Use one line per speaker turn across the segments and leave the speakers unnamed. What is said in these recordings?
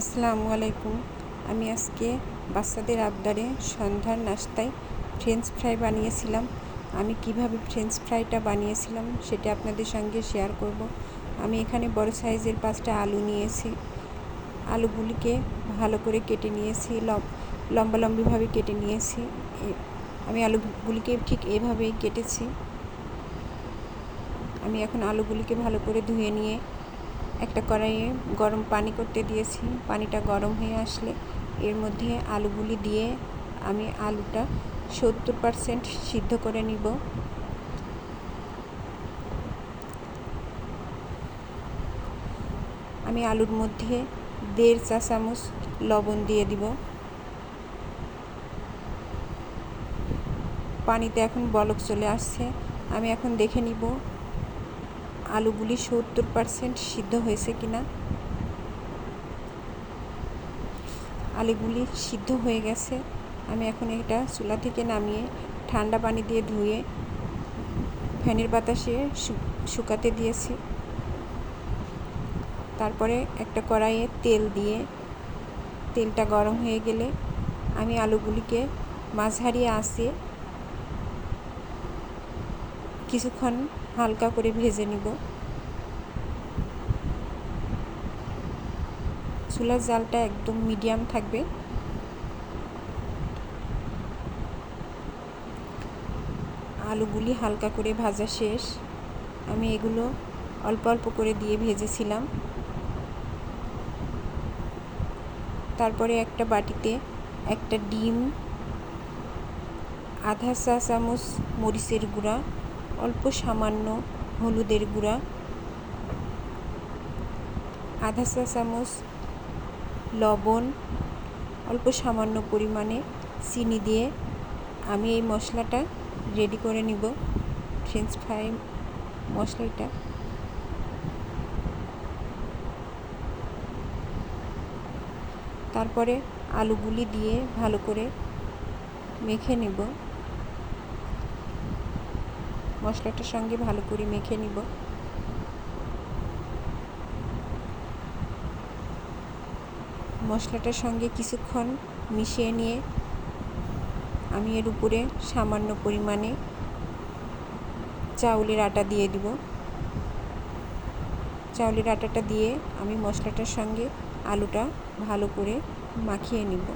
আসসালামু আলাইকুম। আমি আজকে বাচ্চাদের আবদারে সন্ধ্যার নাস্তায় ফ্রেঞ্চ ফ্রাই বানিয়েছিলাম। আমি কীভাবে ফ্রেঞ্চ ফ্রাইটা বানিয়েছিলাম সেটা আপনাদের সঙ্গে শেয়ার করব। আমি এখানে বড় সাইজের পাঁচটা আলু নিয়েছি। আলুগুলিকে ভালো করে কেটে নিয়েছি লম্বা লম্বিভাবে কেটে নিয়েছি। আমি আলুগুলিকে ঠিক এভাবেই কেটেছি। আমি এখন আলুগুলিকে ভালো করে ধুয়ে নিয়ে একটা কড়াইয়ে গরম পানি করতে দিয়েছি। পানিটা গরম হয়ে আসলে এর মধ্যে আলুগুলি দিয়ে আমি আলুটা সত্তর পারসেন্ট সিদ্ধ করে নিব। আমি আলুর মধ্যে দেড় চা চামচ লবণ দিয়ে দিব। পানিতে এখন বলক চলে আসছে। আমি এখন দেখে নিব আলুগুলি সত্তর পারসেন্ট সিদ্ধ হয়েছে কিনা? আলুগুলি সিদ্ধ হয়ে গেছে। আমি এখন এটা চুলা থেকে নামিয়ে ঠান্ডা পানি দিয়ে ধুয়ে ফ্যানের বাতাসে শুকাতে দিয়েছি। তারপরে একটা কড়াইয়ে তেল দিয়ে, তেলটা গরম হয়ে গেলে আমি আলুগুলিকে মাঝারি আসে কিছুক্ষণ হালকা করে ভেজে নিব। চুলার জালটা একদম মিডিয়াম থাকবে। আলুগুলি হালকা করে ভাজা শেষ। আমি এগুলো অল্প অল্প করে দিয়ে ভেজেছিলাম। তারপরে একটা বাটিতে একটা ডিম, আধা চা চামচ মরিচের গুঁড়া অল্প সামান্য হলুদের গুঁড়া, আধা চা চামচ লবণ, অল্প সামান্য পরিমাণে চিনি দিয়ে আমি এই মশলাটা রেডি করে নিব। ফ্রেঞ্চ ফ্রাই মশলাটা। তারপরে আলুগুলি দিয়ে ভালো করে মেখে নেব। মশলাটার সঙ্গে ভালো করে মেখে নিব। মশলাটার সঙ্গে কিছুক্ষণ মিশিয়ে নিয়ে আমি এর উপরে সামান্য পরিমাণে চাউলের আটা দিয়ে দিব। চাউলের আটাটা দিয়ে আমি মশলাটার সঙ্গে আলুটা ভালো করে মাখিয়ে নিব।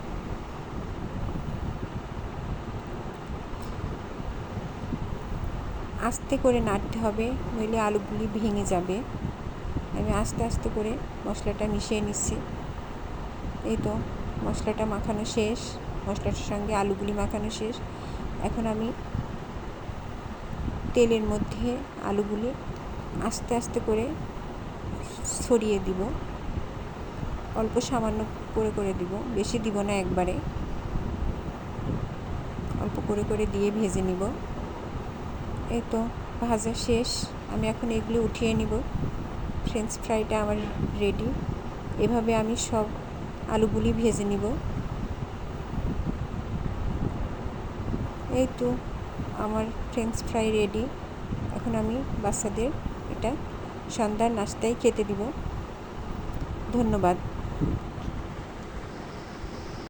আস্তে করে নাড়তে হবে, নইলে আলুগুলি ভেঙে যাবে। আমি আস্তে আস্তে করে মশলাটা মিশিয়ে নিচ্ছি। এই তো, মশলাটা মাখানো শেষ, মশলাটার সঙ্গে আলুগুলি মাখানো শেষ। এখন আমি তেলের মধ্যে আলুগুলি আস্তে আস্তে করে ছড়িয়ে দিব। অল্প সামান্য করে করে দিব, বেশি দিব না একবারে। অল্প করে করে দিয়ে ভেজে নিব। এই তো, ভাজা শেষ। আমি এখন এগুলো উঠিয়ে নিব। ফ্রেঞ্চ ফ্রাইটা আমার রেডি এভাবে আমি সব আলুগুলি ভেজে নিব। এই তো, আমার ফ্রেঞ্চ ফ্রাই রেডি এখন আমি বাচ্চাদের এটা সন্ধ্যার নাস্তায় খেতে দিব। ধন্যবাদ।